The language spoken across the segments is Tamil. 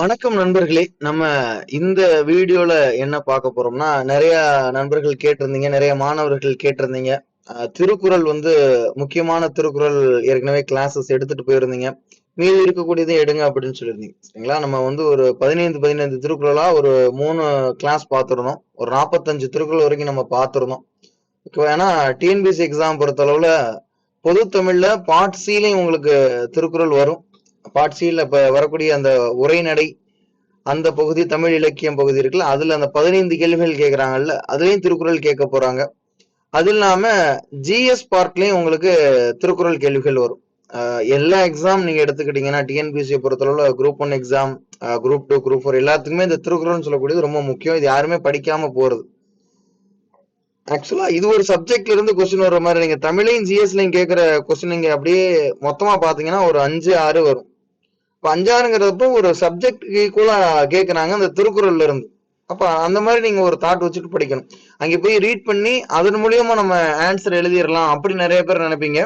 வணக்கம் நண்பர்களே. நம்ம இந்த வீடியோல என்ன பார்க்க போறோம்னா நிறைய நண்பர்கள் கேட்டிருந்தீங்க நிறைய மாணவர்கள் கேட்டிருந்தீங்க. திருக்குறள் வந்து முக்கியமான திருக்குறள் ஏற்கனவே கிளாஸஸ் எடுத்துட்டு போயிருந்தீங்க. மீதி இருக்கக்கூடியதை எடுங்க அப்படின்னு சொல்லியிருந்தீங்க. சரிங்களா? நம்ம வந்து ஒரு பதினைந்து பதினைந்து திருக்குறளா ஒரு மூணு கிளாஸ் பார்த்துருந்தோம் ஒரு நாற்பத்தஞ்சு திருக்குறள் வரைக்கும் நம்ம பார்த்துருந்தோம் ஏன்னா டிஎன்பிசி எக்ஸாம் பொறுத்த அளவுல பொது தமிழ்ல பார்ட் சிலையும் உங்களுக்கு திருக்குறள் வரும். பாட்சியில் இப்ப வரக்கூடிய அந்த உரைநடை அந்த பகுதி தமிழ் இலக்கியம் பகுதி இருக்குல்ல அதுல அந்த பதினைந்து கேள்விகள் கேட்குறாங்கல்ல அதுலயும் திருக்குறள் கேட்க போறாங்க. அது இல்லாம ஜிஎஸ் பார்ட்லயும் உங்களுக்கு திருக்குறள் கேள்விகள் வரும். எல்லா எக்ஸாம் நீங்க எடுத்துக்கிட்டீங்கன்னா டிஎன்பிசியை பொறுத்தளவுல group one exam group two group four எல்லாத்துக்குமே இந்த திருக்குறள்னு சொல்லக்கூடியது ரொம்ப முக்கியம். இது யாருமே படிக்காம போறது. ஆக்சுவலா இது ஒரு சப்ஜெக்ட்ல இருந்து கொஸ்டின் வர்ற மாதிரி நீங்க தமிழையும் ஜிஎஸ்லையும் கேட்கிற கொஸ்டின் நீங்க அப்படியே மொத்தமா பாத்தீங்கன்னா ஒரு அஞ்சு ஆறு வரும். இப்போ அஞ்சாறுங்கிறப்போ ஒரு சப்ஜெக்ட் ஈக்குவலா கேட்கறாங்க அந்த திருக்குறள்ல இருந்து. அப்ப அந்த மாதிரி நீங்க ஒரு தாட் வச்சுட்டு படிக்கணும். அங்க போய் ரீட் பண்ணி அதன் மூலியமா நம்ம ஆன்சர் எழுதிடலாம் அப்படி நிறைய பேர் நினைப்பீங்க.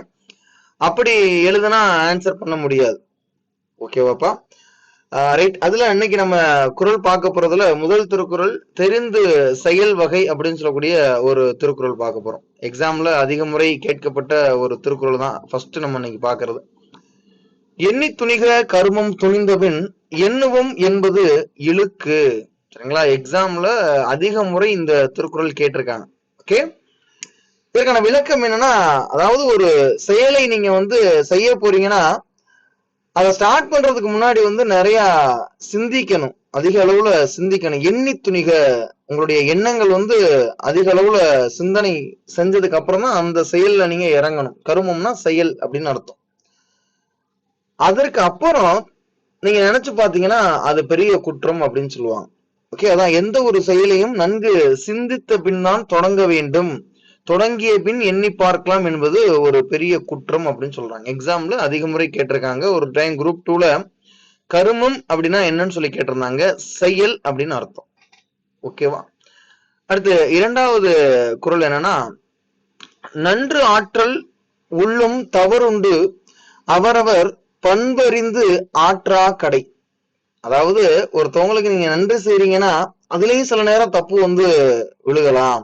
அப்படி எழுதுனா ஆன்சர் பண்ண முடியாது. ஓகேவாப்பா ரைட் அதுல இன்னைக்கு நம்ம குரல் பார்க்க போறதுல முதல் திருக்குறள் தெரிந்து செயல் வகை அப்படின்னு சொல்லக்கூடிய ஒரு திருக்குறள் பார்க்க போறோம். எக்ஸாம்ல அதிக முறை கேட்கப்பட்ட ஒரு திருக்குறள் தான் ஃபர்ஸ்ட் நம்ம இன்னைக்கு பாக்குறது எண்ணி துணிக கருமம் துணிந்தபின் எண்ணுவோம் என்பது இழுக்கு. சரிங்களா? எக்ஸாம்ல அதிக முறை இந்த திருக்குறள் கேட்டிருக்காங்க. ஓகே இதற்கான விளக்கம் என்னன்னா அதாவது ஒரு செயலை நீங்க வந்து செய்ய போறீங்கன்னா அதை ஸ்டார்ட் பண்றதுக்கு முன்னாடி வந்து நிறைய சிந்திக்கணும். அதிக அளவுல சிந்திக்கணும். எண்ணி துணிக. உங்களுடைய எண்ணங்கள் வந்து அதிக அளவுல சிந்தனை செஞ்சதுக்கு அப்புறம் தான் அந்த செயல்ல நீங்க இறங்கணும். கருமம்னா செயல் அப்படின்னு அர்த்தம். அதற்கு அப்புறம் நீங்க நினைச்சு பாத்தீங்கன்னா அது பெரிய குற்றம் அப்படின்னு சொல்லுவாங்க. ஓகே அதான் எந்த ஒரு செயலையும் நன்கு சிந்தித்த பின் தான் தொடங்க வேண்டும். தொடங்கிய பின் எண்ணி பார்க்கலாம் என்பது ஒரு பெரிய குற்றம் அப்படின்னு சொல்றாங்க. எக்ஸாம்ல அதிக முறை கேட்டிருக்காங்க. ஒரு டைம் குரூப் டூல கருமம் அப்படின்னா என்னன்னு சொல்லி கேட்டிருந்தாங்க. செயல் அப்படின்னு அர்த்தம். ஓகேவா அடுத்து இரண்டாவது குரல் என்னன்னா நன்று ஆற்றல் உள்ளும் தவறுண்டு அவரவர் பண்பறிந்து ஆற்றா கடை. அதாவது ஒருத்தவங்களுக்கு நீங்க நன்றி செய்றீங்கன்னா அதுலயும் சில நேரம் தப்பு வந்து விழுகலாம்.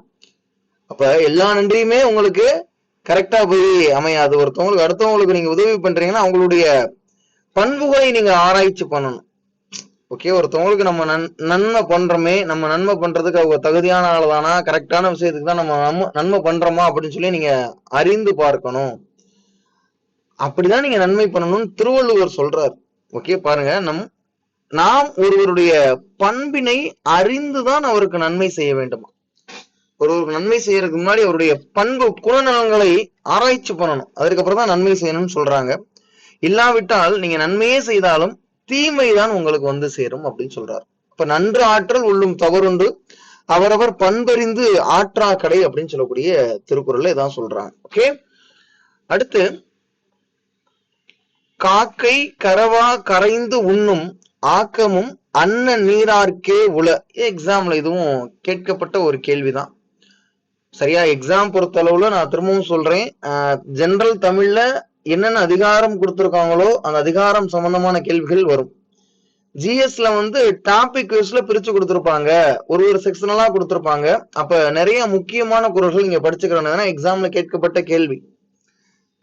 அப்ப எல்லா நன்றியுமே உங்களுக்கு கரெக்டா போய் அமையாது. ஒருத்தவங்களுக்கு அடுத்தவங்களுக்கு நீங்க உதவி பண்றீங்கன்னா அவங்களுடைய பண்புகளை நீங்க ஆராய்ச்சி பண்ணணும். ஓகே ஒருத்தவங்களுக்கு நம்ம நன் நன்மை பண்றோமே நம்ம நன்மை பண்றதுக்கு அவங்க தகுதியான ஆள் தானா கரெக்டான விஷயத்துக்கு தான் நம்ம நம்ம நன்மை பண்றோமா அப்படின்னு சொல்லி நீங்க அறிந்து பார்க்கணும். அப்படிதான் நீங்க நன்மை பண்ணணும்னு திருவள்ளுவர் சொல்றார். ஓகே பாருங்க நம் நாம் ஒருவருடைய பண்பினை அறிந்துதான் அவருக்கு நன்மை செய்ய வேண்டுமா? ஒருவருக்கு நன்மை செய்யறதுக்கு முன்னாடி அவருடைய பண்பு குணநலங்களை ஆராய்ச்சி பண்ணணும். அதுக்கப்புறம் தான் நன்மை செய்யணும்னு சொல்றாங்க. இல்லாவிட்டால் நீங்க நன்மையே செய்தாலும் தீமை தான் உங்களுக்கு வந்து சேரும் அப்படின்னு சொல்றாரு. இப்ப நன்று ஆற்றல் உள்ளும் தவறுண்டு அவரவர் பண்பறிந்து ஆற்றா கடை அப்படின்னு சொல்லக்கூடிய திருக்குறள் இதான் சொல்றாங்க. ஓகே? அடுத்து காக்கை கரவா கரைந்து உண்ணும் ஆக்கமும் அன்ன நீரார்க்கே உல எக்ஸாம்ல இதுவும் கேட்கப்பட்ட ஒரு கேள்விதான். சரியா எக்ஸாம் பொறுத்த அளவுல நான் திரும்பவும் சொல்றேன். ஜெனரல் தமிழ்ல என்னென்ன அதிகாரம் கொடுத்திருக்காங்களோ அந்த அதிகாரம் சம்பந்தமான கேள்விகள் வரும். ஜிஎஸ்ல வந்து டாபிக் வைஸ்ல பிரிச்சு கொடுத்துருப்பாங்க. ஒரு ஒரு செக்ஷனலா கொடுத்துருப்பாங்க. அப்ப நிறைய முக்கியமான குரல்கள் நீங்க படிச்சுக்கிறேன். எக்ஸாம்ல கேட்கப்பட்ட கேள்வி.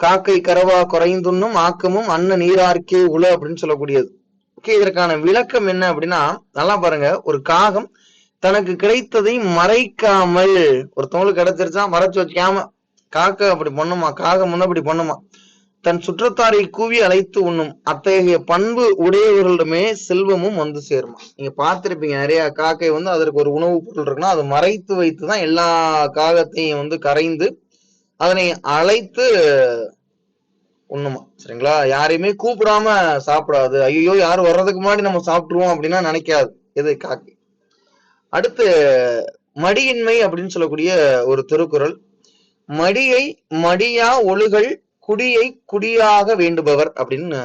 காக்கை கரவா குறைந்துண்ணும் ஆக்கமும் அன்ன நீரார்க்கே உல அப்படின்னு சொல்லக்கூடியது. ஓகே இதற்கான விளக்கம் என்ன அப்படின்னா நல்லா பாருங்க. ஒரு காகம் தனக்கு கிடைத்ததை மறைக்காமல். ஒருத்தவங்களுக்கு கிடைச்சிருச்சா மறைச்சு வச்சுக்காம காக்க அப்படி பண்ணுமா காகம் முன்ன அப்படி பண்ணுமா? தன் சுற்றத்தாரை கூவி அழைத்து உண்ணும். அத்தகைய பண்பு உடையவர்களிடமே செல்வமும் வந்து சேருமா. நீங்க பார்த்திருப்பீங்க நிறைய காக்கை வந்து அதற்கு ஒரு உணவுப் பொருள் இருக்குன்னா அதை மறைத்து வைத்துதான் எல்லா காகத்தையும் வந்து கரைந்து அதனை அழைத்து உண்ணுமா. சரிங்களா? யாரையுமே கூப்பிடாம சாப்பிடாது. ஐயோ யாரும் வர்றதுக்கு முன்னாடி நம்ம சாப்பிட்டுருவோம் அப்படின்னா நினைக்காது. எது காக்கை? அடுத்து மடியின்மை அப்படின்னு சொல்லக்கூடிய ஒரு திருக்குறள். மடியை மடியா ஒழுகல் குடியை குடியாக வேண்டுபவர் அப்படின்னு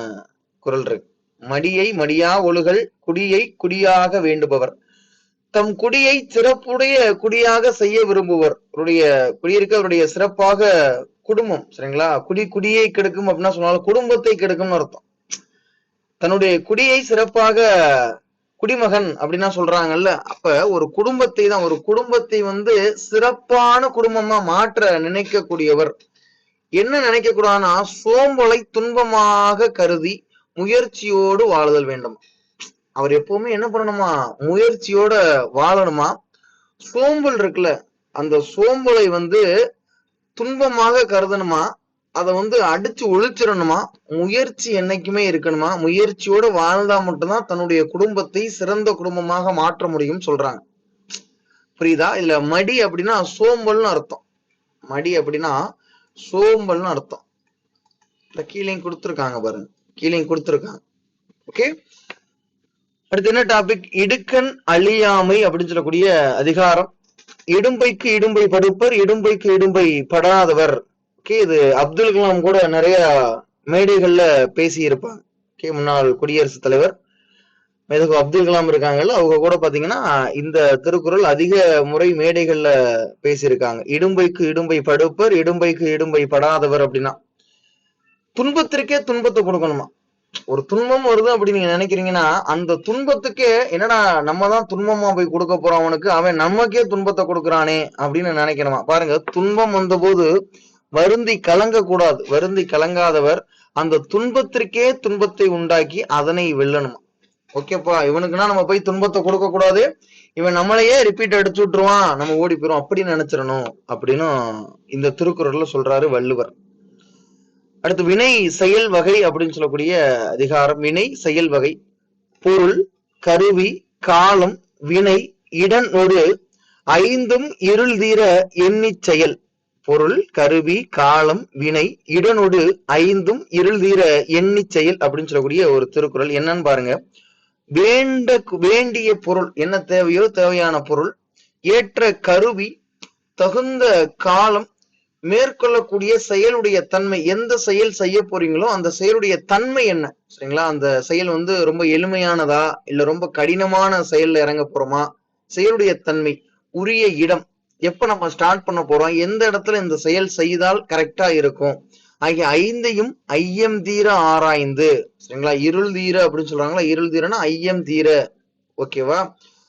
குரல் இருக்கு. மடியை மடியா ஒழுகல் குடியை குடியாக வேண்டுபவர். தம் குடியை சிறப்புடைய குடியாக செய்ய விரும்புவர் அவருடைய குடியிருக்க அவருடைய சிறப்பாக குடும்பம் சரிங்களா? குடி குடியை கெடுக்கும் அப்படின்னா சொன்னாலும் குடும்பத்தை கெடுக்கும்னு அர்த்தம். தன்னுடைய குடியை சிறப்பாக குடிமகன் அப்படின்னா சொல்றாங்கல்ல. அப்ப ஒரு குடும்பத்தை தான் ஒரு குடும்பத்தை வந்து சிறப்பான குடும்பமா மாற்ற நினைக்கக்கூடியவர். என்ன நினைக்க கூடாதுன்னா சோம்பலை துன்பமாக கருதி முயற்சியோடு வாழுதல் வேண்டும். அவர் எப்பவுமே என்ன பண்ணணுமா முயற்சியோட வாழணுமா? சோம்பல் இருக்குல்ல அந்த சோம்பலை வந்து துன்பமாக கருதணுமா? அதை வந்து அடிச்சு ஒழிச்சிடணுமா? முயற்சி என்னைக்குமே இருக்கணுமா? முயற்சியோட வாழ்ந்தா மட்டும்தான் தன்னுடைய குடும்பத்தை சிறந்த குடும்பமாக மாற்ற முடியும் சொல்றாங்க. புரியுதா? இல்ல மடி அப்படின்னா சோம்பல்னு அர்த்தம். மடி அப்படின்னா சோம்பல்னு அர்த்தம். இந்த கீழே கொடுத்துருக்காங்க பாருங்க. கீழே கொடுத்துருக்காங்க. ஓகே அடுத்து என்ன டாபிக் இடுக்கன் அழியாமை அப்படின்னு சொல்லக்கூடிய அதிகாரம். இடும்பைக்கு இடும்பை படுப்பர் இடும்பைக்கு இடும்பை படாதவர். ஓகே இது அப்துல் கலாம் கூட நிறைய மேடைகள்ல பேசி இருப்பாங்க ஓகே முன்னாள் குடியரசுத் தலைவர். மேதகு அப்துல் கலாம் இருக்காங்கல்ல அவங்க கூட பாத்தீங்கன்னா இந்த திருக்குறள் அதிக முறை மேடைகள்ல பேசியிருக்காங்க. இடும்பைக்கு இடும்பை படுப்பர் இடும்பைக்கு இடும்பை படாதவர் அப்படின்னா. துன்பத்திற்கே துன்பத்தை கொடுக்கணுமா? ஒரு துன்பம் வருது அப்படி நீங்க நினைக்கிறீங்கன்னா அந்த துன்பத்துக்கே என்னடா நம்ம தான் துன்பமா போய் கொடுக்க போறோம் அவனுக்கு அவன் நமக்கே துன்பத்தை கொடுக்குறானே அப்படின்னு நினைக்கணுமா? பாருங்க துன்பம் வந்தபோது வருந்தி கலங்க கூடாது வருந்தி கலங்காதவர் அந்த துன்பத்திற்கே துன்பத்தை உண்டாக்கி அதனை வெல்லணுமா? ஓகேப்பா இவனுக்குன்னா நம்ம போய் துன்பத்தை கொடுக்க கூடாது இவன் நம்மளையே ரிப்பீட் அடிச்சு விட்டுருவான். நம்ம ஓடி போயிரும் அப்படின்னு நினைச்சிடணும். அப்படின்னு இந்த திருக்குறள்ல சொல்றாரு வள்ளுவர். அடுத்து வினை செயல் வகை அப்படின்னு சொல்லக்கூடிய அதிகாரம். வினை செயல் வகை. பொருள் கருவி காலம் வினை இடன் ஒரு ஐந்தும் இருள் தீர எண்ணி செயல். பொருள் கருவி காலம் வினை இடனொடு ஐந்தும் இருள் தீர எண்ணி செயல் அப்படின்னு சொல்லக்கூடிய ஒரு திருக்குறள். என்னன்னு பாருங்க. வேண்ட வேண்டிய பொருள் என்ன தேவையோ தேவையான பொருள் ஏற்ற கருவி தகுந்த காலம் மேற்கொள்ளக்கூடிய செயலுடைய தன்மை எந்த செயல் செய்ய போறீங்களோ அந்த செயலுடைய தன்மை என்ன? சரிங்களா? அந்த செயல் வந்து ரொம்ப எளிமையானதா இல்ல ரொம்ப கடினமான செயல்ல இறங்க போறோமா? செயலுடைய தன்மை உரிய இடம் எப்ப நம்ம ஸ்டார்ட் பண்ண போறோம்? எந்த இடத்துல இந்த செயல் செய்தால் கரெக்டா இருக்கும்? ஆகிய ஐந்தையும் ஐயம் தீர ஆராய்ந்து. சரிங்களா? இருள் தீர அப்படின்னு சொல்றாங்களா இருள் தீரனா ஐயம் தீர. ஓகேவா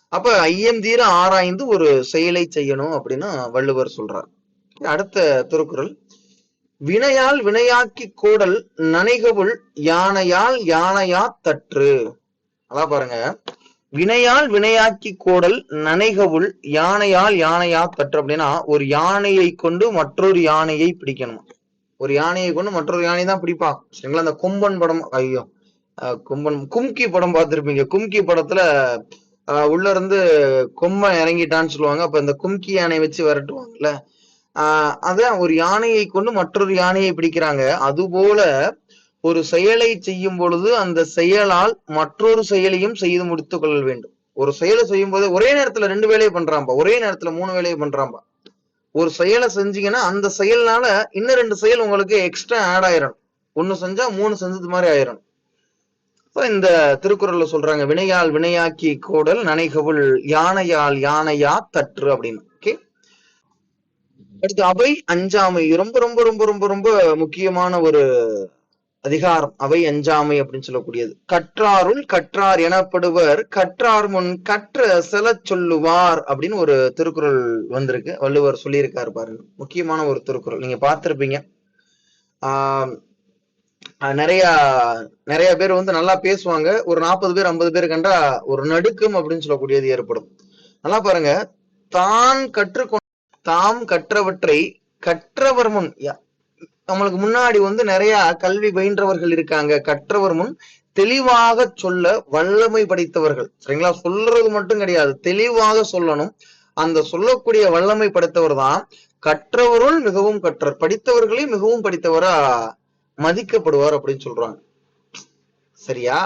அப்ப ஐயம் தீர ஆராய்ந்து ஒரு செயலை செய்யணும் அப்படின்னு வள்ளுவர் சொல்றார். அடுத்த திருக்குறள். வினையால் வினையாக்கி கூடல் நனைகவுள் யானையால் யானையா தற்று. அதான் பாருங்க. வினையால் வினையாக்கி கோடல் நனைகவுள் யானையால் யானையா தற்று அப்படின்னா ஒரு யானையை கொண்டு மற்றொரு யானையை பிடிக்கணும். ஒரு யானையை கொண்டு மற்றொரு யானை தான் பிடிப்பான் சரிங்களா? அந்த கும்பன் படம் ஐயோ கும்பன் கும்கி படம் பார்த்துருப்பீங்க. கும்கி படத்துல உள்ள இருந்து கொம்பன் இறங்கிட்டான்னு சொல்லுவாங்க. அப்ப இந்த கும்கி யானை வச்சு விரட்டுவாங்கல்ல. ஆஹ் அதான் ஒரு யானையை கொண்டு மற்றொரு யானையை பிடிக்கிறாங்க. அதுபோல ஒரு செயலை செய்யும் பொழுது அந்த செயலால் மற்றொரு செயலையும் செய்து முடித்துக் கொள்ள வேண்டும். ஒரு செயலை செய்யும் போது ஒரே நேரத்துல ரெண்டு வேலையை பண்றாம்பா? ஒரே நேரத்துல மூணு வேலையை பண்றாம்பா? ஒரு செயலை செஞ்சீங்கன்னா அந்த செயல்னால இன்னும் ரெண்டு செயல் உங்களுக்கு எக்ஸ்ட்ரா ஆட் ஆயிரும் ஒண்ணு செஞ்சா மூணு செஞ்சது மாதிரி ஆயிரும் இப்ப இந்த திருக்குறள்ல சொல்றாங்க வினையால் வினையாக்கி கோடல் நனைகவுள் யானையால் யானையா தற்று அப்படின்னு. ஓகே அடுத்து அவை அஞ்சாமை ரொம்ப ரொம்ப ரொம்ப ரொம்ப ரொம்ப முக்கியமான ஒரு அதிகாரம் அவை அஞ்சாமை அப்படின்னு சொல்லக்கூடியது. கற்றாருள் கற்றார் எனப்படுவர் கற்றார் முன் கற்ற செல சொல்லுவார் அப்படின்னு ஒரு திருக்குறள் வந்திருக்கு. வள்ளுவர் சொல்லியிருக்காரு பாருங்க. முக்கியமான ஒரு திருக்குறள். நீங்க பார்த்திருப்பீங்க. ஆஹ் நிறைய நிறைய பேர் வந்து நல்லா பேசுவாங்க. ஒரு நாற்பது பேர் ஐம்பது பேர் கண்டா ஒரு நடுக்கம் அப்படின்னு சொல்லக்கூடியது ஏற்படும். நல்லா பாருங்க. தான் கற்றுக்கொண்ட தாம் கற்றவற்றை கற்றவர் முன் யா- நம்மளுக்கு முன்னாடி வந்து நிறைய கல்வி பயின்றவர்கள் இருக்காங்க. கற்றவர் முன் தெளிவாக சொல்ல வல்லமை படைத்தவர்கள். சரிங்களா? சொல்றது மட்டும் கிடையாது. தெளிவாக சொல்லணும். அந்த சொல்லக்கூடிய வல்லமை படைத்தவர் தான் கற்றவருள் மிகவும் கற்றர். படித்தவர்களே மிகவும் படித்தவரா மதிக்கப்படுவார் அப்படின்னு சொல்றாங்க. சரியா?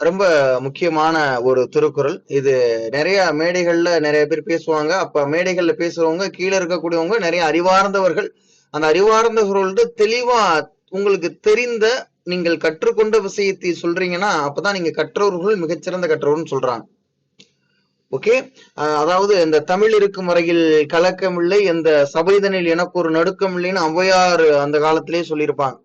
ரொம்ப முக்கியமான ஒரு திருக்குறள். இது நிறைய மேடைகள்ல நிறைய பேர் பேசுவாங்க. அப்ப மேடைகள்ல பேசுறவங்க கீழே இருக்கக்கூடியவங்க நிறைய அறிவார்ந்தவர்கள். அந்த அறிவார்ந்தவர்கள்ட்ட தெளிவா உங்களுக்கு தெரிந்த நீங்கள் கற்றுக்கொண்ட விஷயத்தை சொல்றீங்கன்னா அப்பதான் நீங்க கற்றவர்கள் மிகச்சிறந்த கற்றவர்னு சொல்றாங்க. ஓகே? அதாவது இந்த தமிழ் இருக்கும் வரையில் கலக்கமில்லை இந்த சபைதனில் எனக்கு ஒரு நடுக்கம் இல்லைன்னு ஔவையார் அந்த காலத்திலேயே சொல்லியிருப்பாங்க.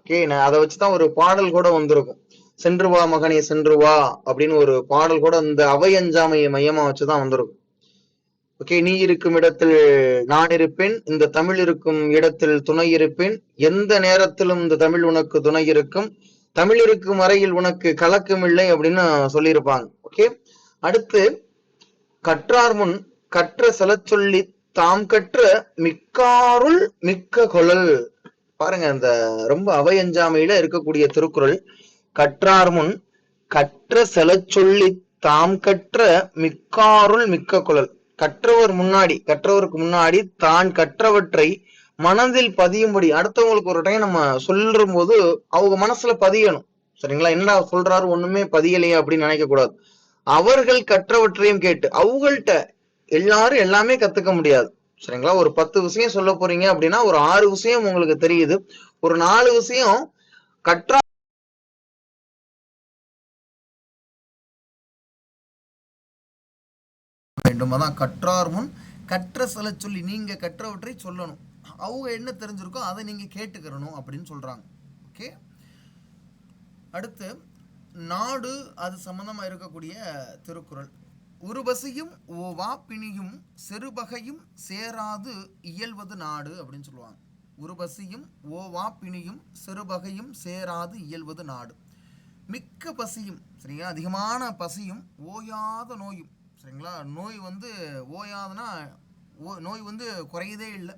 ஓகே? நான் அதை வச்சுதான் ஒரு பாடல் கூட வந்திருக்கும். சென்று வா மகனே சென்று வா அப்படின்னு ஒரு பாடல் கூட இந்த அவை அஞ்சாமையை மையமா வச்சுதான் வந்திருக்கும். ஓகே நீ இருக்கும் இடத்தில் நான் இருப்பேன். இந்த தமிழ் இருக்கும் இடத்தில் துணை இருப்பேன். எந்த நேரத்திலும் இந்த தமிழ் உனக்கு துணை இருக்கும். தமிழ் இருக்கும் வரையில் உனக்கு கலக்கம் இல்லை அப்படின்னு சொல்லியிருப்பாங்க. ஓகே அடுத்து கற்றார் முன் கற்ற செல சொல்லி தாம் கற்ற மிக்காருள் மிக்க கொழல். பாருங்க இந்த ரொம்ப அவையஞ்சாமையில இருக்கக்கூடிய திருக்குறள். கற்றார் முன் கற்ற செல சொல்லி தாம் கற்ற மிக்காருள் மிக்க குழல். கற்றவர் முன்னாடி கற்றவருக்கு முன்னாடி தான் கற்றவற்றை மனதில் பதியும்படி அடுத்தவங்களுக்கு ஒரு டைம் நம்ம சொல்லும் போது அவங்க மனசுல பதியணும். சரிங்களா? என்ன சொல்றாரு ஒண்ணுமே பதியலையே அப்படின்னு நினைக்க கூடாது. அவர்கள் கற்றவற்றையும் கேட்டு அவங்கள்ட்ட எல்லாரும் எல்லாமே கத்துக்க முடியாது. சரிங்களா? ஒரு பத்து விஷயம் சொல்ல போறீங்க அப்படின்னா ஒரு ஆறு விஷயம் உங்களுக்கு தெரியுது. ஒரு நாலு விஷயம் கற்றா வேண்டும் அதான் கற்றார் முன் கற்ற சில சொல்லி நீங்க கற்றவற்றை சொல்லணும். அவங்க என்ன தெரிஞ்சிருக்கோ அதை நீங்க கேட்டுக்கிறணும் அப்படின்னு சொல்கிறாங்க ஓகே அடுத்து நாடு அது சம்பந்தமா இருக்கக்கூடிய திருக்குறள். உருபசியும் ஓ வாப்பிணியும் செருபகையும் சேராது இயல்வது நாடு அப்படின்னு சொல்லுவாங்க. உருபசியும் ஓ வாப்பிணியும் செருபகையும் சேராது இயல்வது நாடு. மிக்க பசியும் சரிங்களா? அதிகமான பசியும் ஓயாத நோயும். சரிங்களா? நோய் வந்து ஓயாதுன்னா ஓ நோய் வந்து குறையதே இல்லை.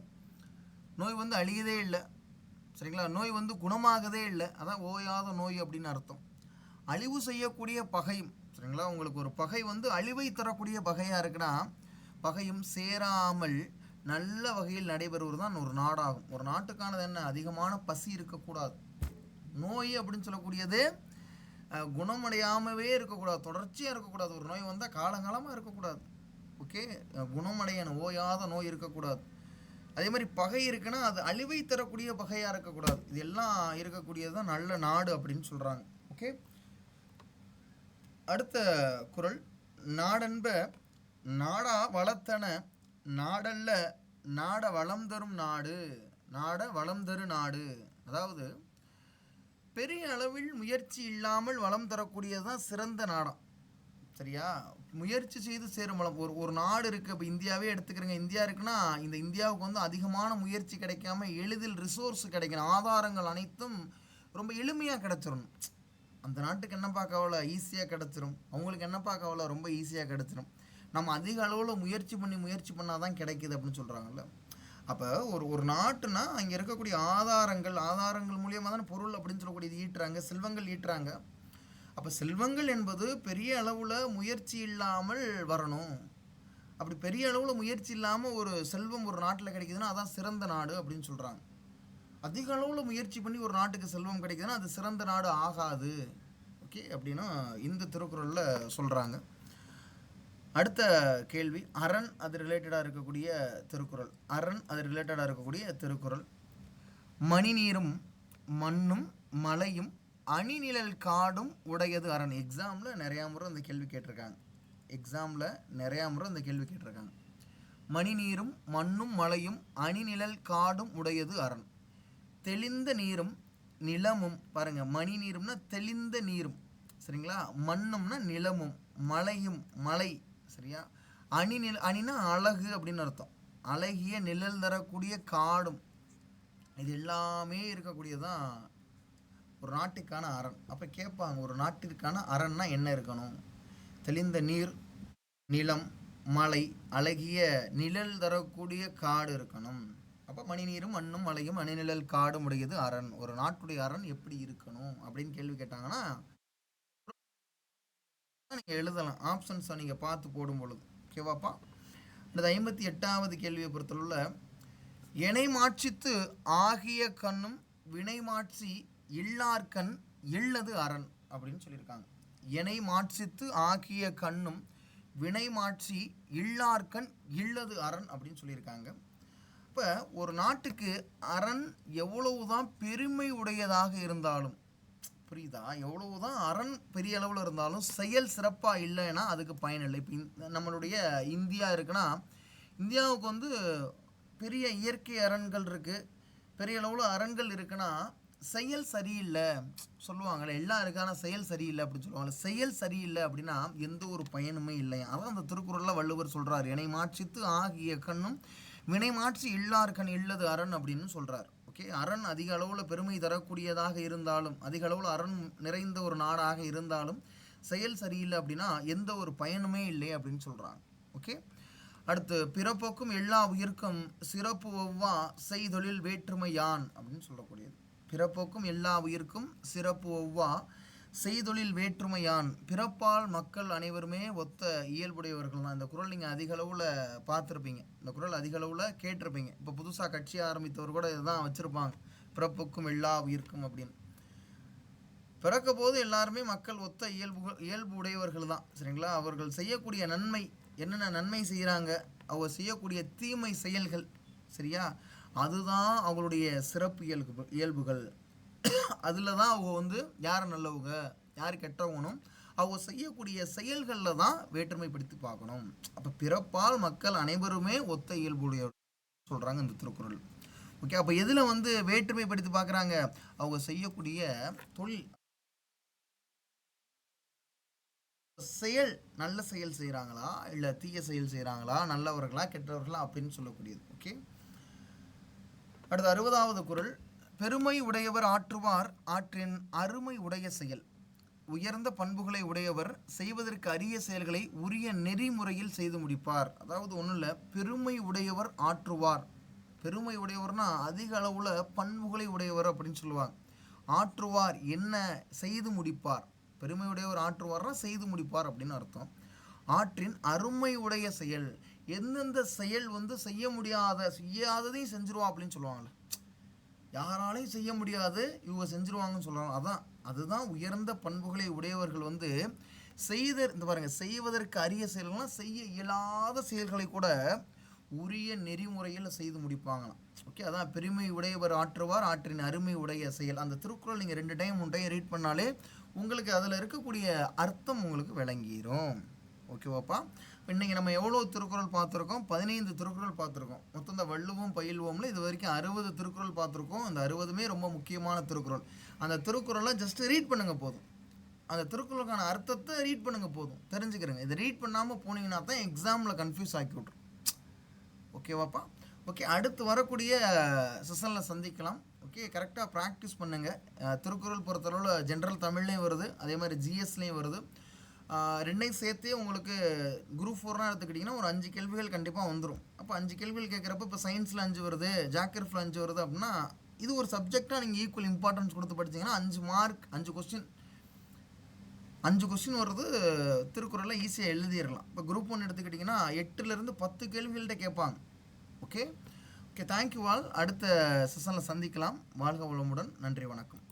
நோய் வந்து அழியதே இல்லை. சரிங்களா? நோய் வந்து குணமாகதே இல்லை. அதான் ஓயாத நோய் அப்படின்னு அர்த்தம். அழிவு செய்யக்கூடிய பகையும் சரிங்களா? உங்களுக்கு ஒரு பகை வந்து அழிவை தரக்கூடிய பகையாக இருக்குன்னா பகையும் சேராமல் நல்ல வகையில் நடைபெறுவது தான் ஒரு நாடாகும். ஒரு நாட்டுக்கானது என்ன? அதிகமான பசி இருக்கக்கூடாது. நோய் அப்படின்னு சொல்லக்கூடியது குணமடையாமவே இருக்கக்கூடாது. தொடர்ச்சியாக இருக்கக்கூடாது. ஒரு நோய் வந்தால் காலங்காலமாக இருக்கக்கூடாது. ஓகே? அஹ், குணமடையணும் ஓயாத நோய் இருக்கக்கூடாது. அதே மாதிரி பகை இருக்குன்னா அது அழிவை தரக்கூடிய பகையாக இருக்கக்கூடாது. இது எல்லாம் இருக்கக்கூடியது தான் நல்ல நாடு அப்படின்னு சொல்கிறாங்க ஓகே? அடுத்த குரல். நாடென்ப நாடா வளத்தன நாடல்ல நாட வளம் தரும் நாடு நாட வளம் தரு நாடு. அதாவது பெரிய அளவில் முயற்சி இல்லாமல் வளம் தரக்கூடியது தான் சிறந்த நாடாக சரியா? முயற்சி செய்து சேரும் வளம். ஒரு ஒரு நாடு இருக்குது இப்போ இந்தியாவே எடுத்துக்கிறேங்க. இந்தியா இருக்குன்னா இந்த இந்தியாவுக்கு வந்து அதிகமான முயற்சி கிடைக்காம எளிதில் ரிசோர்ஸ் கிடைக்கணும். ஆதாரங்கள் அனைத்தும் ரொம்ப எளிமையாக கிடைச்சிடணும். அந்த நாட்டுக்கு என்னப்பா கவலை? ஈஸியாக கிடச்சிரும். அவங்களுக்கு என்னப்பா கவலை? ரொம்ப ஈஸியாக கிடச்சிரும். நம்ம அதிக அளவில் முயற்சி பண்ணி முயற்சி பண்ணால் தான் கிடைக்குது அப்படின்னு சொல்கிறாங்கல்ல அப்போ ஒரு ஒரு நாட்டுனா அங்கே இருக்கக்கூடிய ஆதாரங்கள் ஆதாரங்கள் மூலியமாக தானே பொருள் அப்படின்னு சொல்லக்கூடியது ஈட்டுறாங்க செல்வங்கள் ஈட்டுறாங்க. அப்போ செல்வங்கள் என்பது பெரிய அளவில் முயற்சி இல்லாமல் வரணும். அப்படி பெரிய அளவில் முயற்சி இல்லாமல் ஒரு செல்வம் ஒரு நாட்டில் கிடைக்குதுன்னா அதான் சிறந்த நாடு அப்படின்னு சொல்கிறாங்க அதிக அளவில் முயற்சி பண்ணி ஒரு நாட்டுக்கு செல்வம் கிடைக்குதுன்னா அது சிறந்த நாடு ஆகாது. ஓகே அப்படின்னா இந்த திருக்குறளில் சொல்கிறாங்க அடுத்த கேள்வி அரண் அது ரிலேட்டடாக இருக்கக்கூடிய திருக்குறள். அரண் அது ரிலேட்டடாக இருக்கக்கூடிய திருக்குறள். மணிநீரும் மண்ணும் மலையும் அணிநிழல் காடும் உடையது அரண். எக்ஸாமில் நிறையா முறை இந்த கேள்வி கேட்டிருக்காங்க. எக்ஸாமில் நிறையா முறை இந்த கேள்வி கேட்டிருக்காங்க. மணிநீரும் மண்ணும் மலையும் அணிநிழல் காடும் உடையது அரண். தெளிந்த நீரும் நிலமும் பாருங்கள் மணி நீரும்னா தெளிந்த நீரும். சரிங்களா? மண்ணும்னா நிலமும் மலையும் மலை சரியா? அணி நில அணினா அழகு அப்படின்னு அர்த்தம். அழகிய நிழல் தரக்கூடிய காடும். இது எல்லாமே இருக்கக்கூடியதான் ஒரு நாட்டுக்கான அரண். அப்போ கேட்பாங்க ஒரு நாட்டிற்கான அரண்னா என்ன இருக்கணும்? தெளிந்த நீர் நிலம் மலை அழகிய நிழல் தரக்கூடிய காடு இருக்கணும். அப்போ மணிநீரும் மண்ணும் மலையும் அணிநிழல் காடும் உடையது அரண். ஒரு நாட்டுடைய அரண் எப்படி இருக்கணும் அப்படின்னு கேள்வி கேட்டாங்கன்னா நீங்கள் எழுதலாம். ஆப்ஷன்ஸை நீங்கள் பார்த்து போடும் பொழுது. ஓகேவாப்பா அடுத்து ஐம்பத்தி எட்டாவது கேள்வியை பொறுத்தளவில் இணை மாட்சித்து ஆகிய கண்ணும் வினை மாட்சி இல்லார்கண் இல்லது அரண் அப்படின்னு சொல்லியிருக்காங்க. இணை மாட்சித்து ஆகிய கண்ணும் வினை மாட்சி இல்லார்கண் இல்லது அரண் அப்படின்னு சொல்லியிருக்காங்க. இப்போ ஒரு நாட்டுக்கு அரண் எவ்வளவுதான் பெருமை உடையதாக இருந்தாலும் புரியுதா? எவ்வளவுதான் அரண் பெரிய அளவில் இருந்தாலும் செயல் சிறப்பாக இல்லைன்னா அதுக்கு பயனில்லை இப்போ நம்மளுடைய இந்தியா இருக்குன்னா இந்தியாவுக்கு வந்து பெரிய இயற்கை அரண்கள் இருக்குது பெரிய அளவில் அரண்கள் இருக்குன்னா செயல் சரியில்லை. சொல்லுவாங்கள்ல எல்லாம் இருக்கான செயல் சரியில்லை அப்படின்னு சொல்லுவாங்களே செயல் சரியில்லை அப்படின்னா எந்த ஒரு பயனுமே இல்லை. அதான் அந்த திருக்குறளில் வள்ளுவர் சொல்கிறார் என்னை மாற்றித்து ஆகிய கண்ணும் வினை மாற்றி இல்லார் கண் இல்லது அரண் அப்படின்னு சொல்கிறார் ஓகே அரண் அதிக அளவில் பெருமை தரக்கூடியதாக இருந்தாலும் அதிக அளவில் அரண் நிறைந்த ஒரு நாடாக இருந்தாலும் செயல் சரியில்லை அப்படின்னா எந்த ஒரு பயனுமே இல்லை அப்படின்னு சொல்கிறாங்க ஓகே? அடுத்து பிறப்போக்கும் எல்லா உயிர்க்கும் சிறப்பு ஒவ்வா செய்தொழில் வேற்றுமை யான் அப்படின்னு சொல்லக்கூடியது. பிறப்போக்கும் எல்லா உயிர்க்கும் சிறப்பு ஒவ்வா செய்தொழில் வேற்றுமையான். பிறப்பால் மக்கள் அனைவருமே ஒத்த இயல்புடையவர்கள். தான் இந்த குரல் நீங்கள் அதிக அளவில் பார்த்துருப்பீங்க. இந்த குரல் அதிக அளவில் கேட்டிருப்பீங்க. இப்போ புதுசாக கட்சி ஆரம்பித்தவர் கூட இதுதான் வச்சுருப்பாங்க. பிறப்புக்கும் எல்லா உயிர்க்கும் அப்படின்னு. பிறக்க போது எல்லாருமே மக்கள் ஒத்த இயல்பு இயல்பு உடையவர்கள் தான் சரிங்களா? அவர்கள் செய்யக்கூடிய நன்மை என்னென்ன நன்மை செய்கிறாங்க அவங்க செய்யக்கூடிய தீமை செயல்கள். சரியா? அதுதான் அவங்களுடைய சிறப்பு இயல்பு இயல்புகள். அதில் தான் அவங்க வந்து யார் நல்லவங்க யார் கெட்டவங்கனும் அவங்க செய்யக்கூடிய செயல்களில் தான் வேற்றுமைப்படுத்தி பார்க்கணும். அப்போ பிறப்பால் மக்கள் அனைவருமே ஒத்த இயல்புடைய சொல்கிறாங்க இந்த திருக்குறள். ஓகே அப்போ எதில் வந்து வேற்றுமைப்படுத்தி பார்க்குறாங்க? அவங்க செய்யக்கூடிய தொழில் செயல் நல்ல செயல் செய்கிறாங்களா இல்லை தீய செயல் செய்கிறாங்களா நல்லவர்களா கெட்டவர்களா? அப்படின்னு சொல்லக்கூடியது. ஓகே அடுத்து அறுபதாவது குறள் பெருமை உடையவர் ஆற்றுவார் ஆற்றின் அருமை உடைய செயல். உயர்ந்த பண்புகளை உடையவர் செய்வதற்கு அரிய செயல்களை உரிய நெறிமுறையில் செய்து முடிப்பார். அதாவது ஒன்றும் இல்லை பெருமை உடையவர் ஆற்றுவார். பெருமை உடையவர்னா அதிக அளவில் பண்புகளை உடையவர் அப்படின்னு சொல்லுவாங்க. ஆற்றுவார் என்ன செய்து முடிப்பார்? பெருமை உடையவர் ஆற்றுவார்னா செய்து முடிப்பார் அப்படின்னு அர்த்தம். ஆற்றின் அருமை உடைய செயல். எந்தெந்த செயல் வந்து செய்ய முடியாத செய்யாததையும் செஞ்சிருவா அப்படின்னு சொல்லுவாங்களே யாராலையும் செய்ய முடியாது இவங்க செஞ்சுருவாங்கன்னு சொல்கிறாங்க அதான் அதுதான் உயர்ந்த பண்புகளை உடையவர்கள் வந்து செய்த இந்த பாருங்க செய்வதற்கு அரிய செயல்கள்லாம் செய்ய இயலாத செயல்களை கூட உரிய நெறிமுறையில் செய்து முடிப்பாங்களாம். ஓகே அதான் பெருமை உடையவர் ஆற்றுவார் ஆற்றின் அருமை உடைய செயல். அந்த திருக்குறள் நீங்கள் ரெண்டு டைம் மூணு டைம் ரீட் பண்ணாலே உங்களுக்கு அதில் இருக்கக்கூடிய அர்த்தம் உங்களுக்கு விளங்கிரும். ஓகேவாப்பா இன்னைக்கு நம்ம எவ்வளோ திருக்குறள் பார்த்துருக்கோம்? பதினைந்து திருக்குறள் பார்த்துருக்கோம். மொத்தம் இந்த வள்ளுவம் பயில்வோம்ல இது வரைக்கும் அறுபது திருக்குறள் பார்த்துருக்கோம். அந்த அறுபதுமே ரொம்ப முக்கியமான திருக்குறள். அந்த திருக்குறளை ஜஸ்ட் ரீட் பண்ணுங்கள் போதும். அந்த திருக்குறளுக்கான அர்த்தத்தை ரீட் பண்ணுங்க போதும். தெரிஞ்சுக்கிறேங்க? இதை ரீட் பண்ணாமல் போனீங்கன்னா தான் எக்ஸாமில் கன்ஃபியூஸ் ஆக்கி விட்ரும் ஓகேவாப்பா ஓகே அடுத்து வரக்கூடிய செஷனில் சந்திக்கலாம். ஓகே கரெக்டாக ப்ராக்டிஸ் பண்ணுங்கள் திருக்குறள் பொறுத்தளவில் ஜென்ரல் தமிழ்லேயும் வருது. அதே மாதிரி ஜிஎஸ்லேயும் வருது. ரெண்டையும் சேர்த்தே உங்களுக்கு குரூப் ஃபோர்லாம் எடுத்துக்கிட்டிங்கன்னா ஒரு அஞ்சு கேள்விகள் கண்டிப்பாக வந்துடும் அப்போ அஞ்சு கேள்விகள் கேட்குறப்ப இப்போ சயின்ஸில் அஞ்சு வருது ஜாக்கிரஃபில் அஞ்சு வருது அப்படின்னா இது ஒரு சப்ஜெக்டாக நீங்கள் ஈக்குவல் இம்பார்ட்டன்ஸ் கொடுத்து படிச்சீங்கன்னா அஞ்சு மார்க் அஞ்சு கொஸ்டின் அஞ்சு கொஸ்டின் வருது திருக்குறளில் ஈஸியாக எழுதிடலாம் இப்போ குரூப் ஒன் எடுத்துக்கிட்டிங்கன்னா எட்டுலேருந்து பத்து கேள்விகள்கிட்ட கேட்பாங்க. ஓகே ஓகே தேங்க்யூ ஆல் அடுத்த செஷனில் சந்திக்கலாம். வாழ்க வளமுடன். நன்றி வணக்கம்.